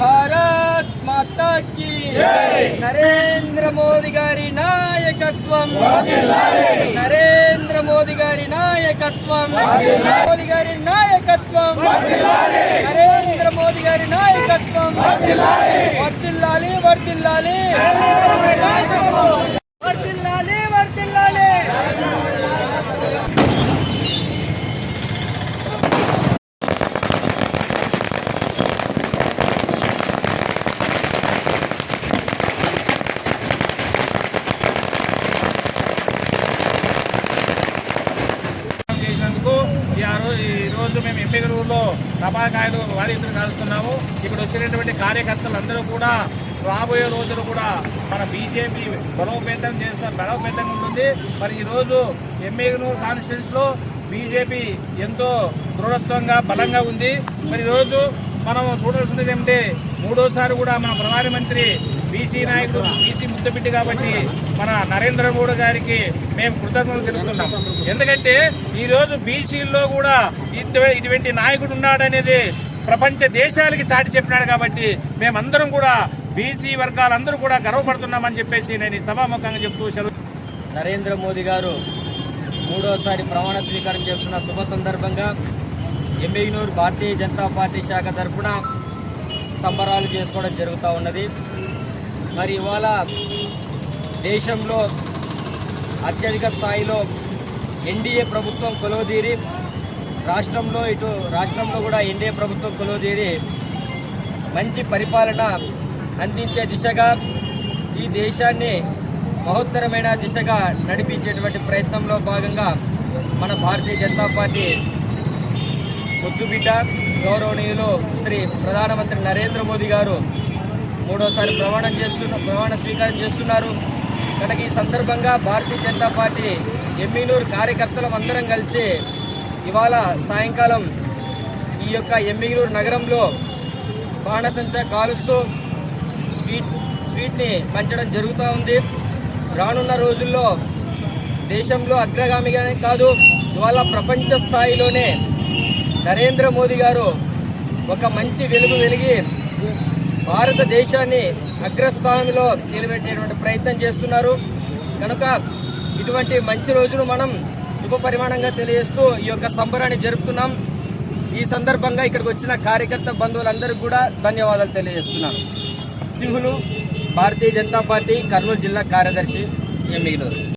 భారత్ మాతా కీ నరేంద్ర మోదీ గారి నాయకత్వం. నరేంద్ర మోదీ గారి నాయకత్వం. మోదీ గారి నాయకత్వం. నరేంద్ర మోదీ గారి నాయకత్వం. వర్దిల్లాలి వర్దిల్లాలి ఈరోజు ఈ రోజు మేము ఎంపికలూరులో టపాకాయలు వారిద్దరు కాలుస్తున్నాము ఇక్కడ వచ్చినటువంటి కార్యకర్తలందరూ కూడా రాబోయే రోజులు కూడా మన బీజేపీ బలోపేతం చేస్తారు బలోపేతంగా ఉంటుంది. మరి ఈరోజు ఎంఏగనూరు ఎమ్మెగనూరు బీజేపీ ఎంతో దృఢత్వంగా బలంగా ఉంది. మరి ఈరోజు రోజు మనం చూడాల్సింది ఏమిటంటే మూడోసారి కూడా మన ప్రధానమంత్రి బీసీ నాయకుడు బీసీ ముద్దబిడ్డ కాబట్టి మన నరేంద్ర మోడీ గారికి మేము కృతజ్ఞతలు తెలుపుతున్నాం. ఎందుకంటే ఈరోజు బీసీల్లో కూడా ఇటువంటి నాయకుడు ఉన్నాడనేది ప్రపంచ దేశాలకి చాటి చెప్పినాడు కాబట్టి మేమందరం కూడా బీసీ వర్గాలందరూ కూడా గర్వపడుతున్నామని చెప్పేసి నేను ఈ సభాముఖంగా చెప్తూ సెలవు నరేంద్ర మోదీ గారు మూడోసారి ప్రమాణ స్వీకారం చేస్తున్న శుభ సందర్భంగా ఎమ్మెగ్నూరు భారతీయ జనతా పార్టీ శాఖ తరఫున సంబరాలు చేసుకోవడం జరుగుతూ ఉన్నది. మరి ఇవాళ దేశంలో అత్యధిక స్థాయిలో ఎన్డీఏ ప్రభుత్వం కొలువుదీరి రాష్ట్రంలో ఇటు రాష్ట్రంలో కూడా ఎన్డీఏ ప్రభుత్వం కొలువుదీరి మంచి పరిపాలన అందించే దిశగా ఈ దేశాన్ని మహోత్తరమైన దిశగా నడిపించేటువంటి ప్రయత్నంలో భాగంగా మన భారతీయ జనతా పార్టీ ముద్దుబిడ్డ గౌరవనీయులు శ్రీ ప్రధానమంత్రి నరేంద్ర మోదీ గారు మూడోసారి ప్రమాణం చేస్తున్న ప్రమాణ స్వీకారం చేస్తున్నారు. కనుక ఈ సందర్భంగా భారతీయ జనతా పార్టీ ఎమ్మినూరు కార్యకర్తలం అందరం కలిసి ఇవాళ సాయంకాలం ఈ యొక్క ఎమ్మిగనూరు నగరంలో బాణసంచ కాలుస్తూ స్వీట్ స్వీట్ని పంచడం జరుగుతూ ఉంది. రానున్న రోజుల్లో దేశంలో అగ్రగామిగానే కాదు ఇవాళ ప్రపంచ స్థాయిలోనే నరేంద్ర మోదీ గారు ఒక మంచి వెలుగు వెలిగి భారతదేశాన్ని అగ్రస్థానంలో నిలబెట్టేటువంటి ప్రయత్నం చేస్తున్నారు. కనుక ఇటువంటి మంచి రోజును మనం శుభ పరిమాణంగా తెలియజేస్తూ ఈ యొక్క సంబరాన్ని జరుపుతున్నాం. ఈ సందర్భంగా ఇక్కడికి వచ్చిన కార్యకర్త బంధువులందరికీ కూడా ధన్యవాదాలు తెలియజేస్తున్నాను సింహులు భారతీయ జనతా పార్టీ కర్నూలు జిల్లా కార్యదర్శి ఎమ్మిగినూరు.